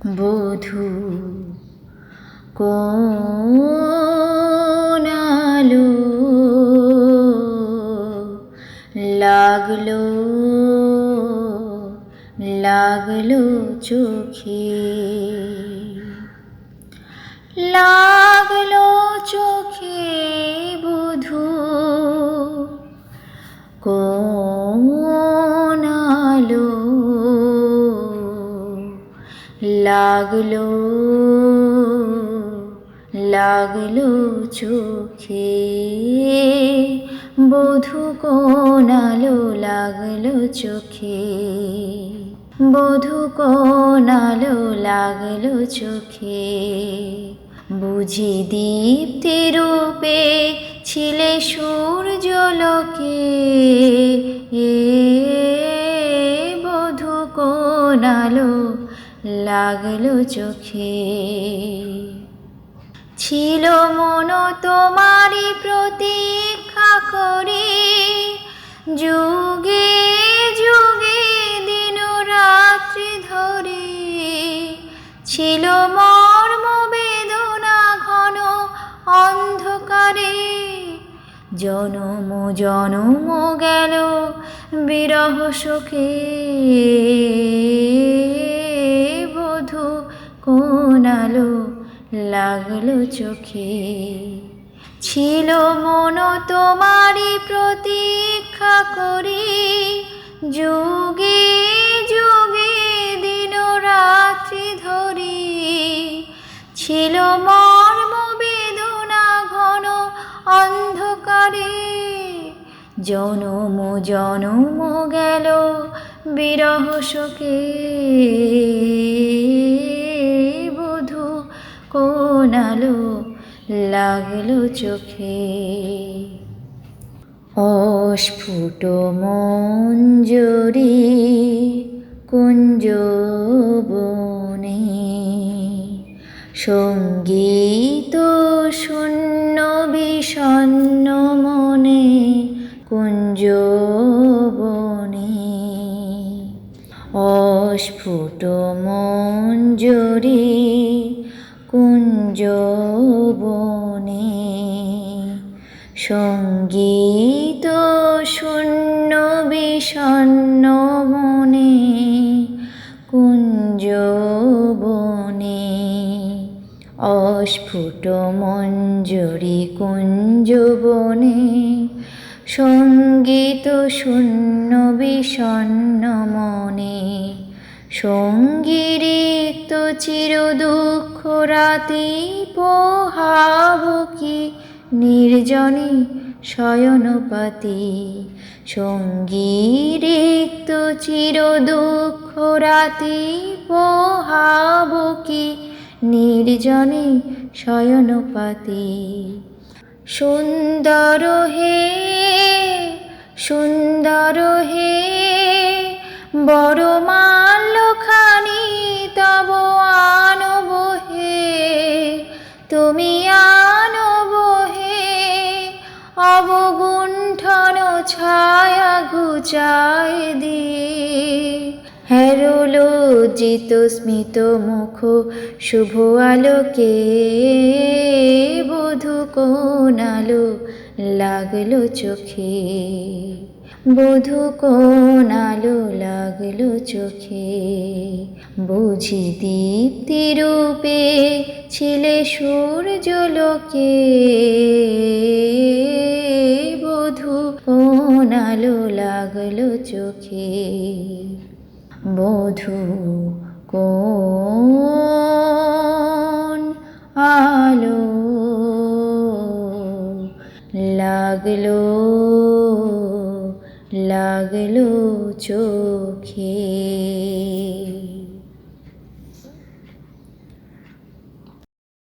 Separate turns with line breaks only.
বধু কোনালো লাগল লাগল চোখে? লাগল লাগল চোখে। বধু কোন আলো লাগল চোখে? বধু কোন আলো লাগল চোখে? বুঝি দীপ্তি রূপে ছিলে সূর্যলোকে এ আলো লাগল চোখে। ছিল মন তোমারই প্রতীক্ষা করে, যুগে যুগে দিন রাত্রি ধরে। ছিল মর্ম বেদনা ঘন অন্ধকারে। জনম জনম গেল বিরহ সুখে। বধু কোন আলো লাগল চোখে? ছিল মন তোমারই প্রতীক্ষা করি। যুগে যুগে দিন রাত্রি ধরি। ছিল মর্ম জনম জনম গেল বিরহ শোকে। বধু কোন আলো লাগল চোখে? অস্ফুট মঞ্জরি কুঞ্জ বনে। সংগীত শূন্য বিষণ্ণ বনে অস্ফুট মঞ্জরি কুঞ্জ বনে। সংগীত শূন্য বিষণ্ণ মনে কুঞ্জ বনে। অস্ফুট মঞ্জরি কুঞ্জ বনে। সংগীত শূন্য বিষণ্ণ মনে। সঙ্গীরিক্ত চির দুঃখ রাতি পোহাবকি নির্জনে শয়নপাতি। সঙ্গীরিক্ত চির দুঃখ রাতি পোহাবকি নির্জনে শয়নপাতি। সুন্দর হে সুন্দর হে, বড় মাল্যখানি তব আনব হে, তুমি আনব হে, অবগুণ্ঠন ছায়া ঘুচায় দিয়ে। হেরলো জিত স্মিত মুখ, শুভ আলোকে বধু কোন আলো লাগল চোখে। বধু কোন আলো লাগল চোখে। বুঝি দীপ্তি রূপে ছিলে সূর্যলোকে বধু কোন আলো লাগল চোখে। বধু কোন লাগল লাগল চোখে।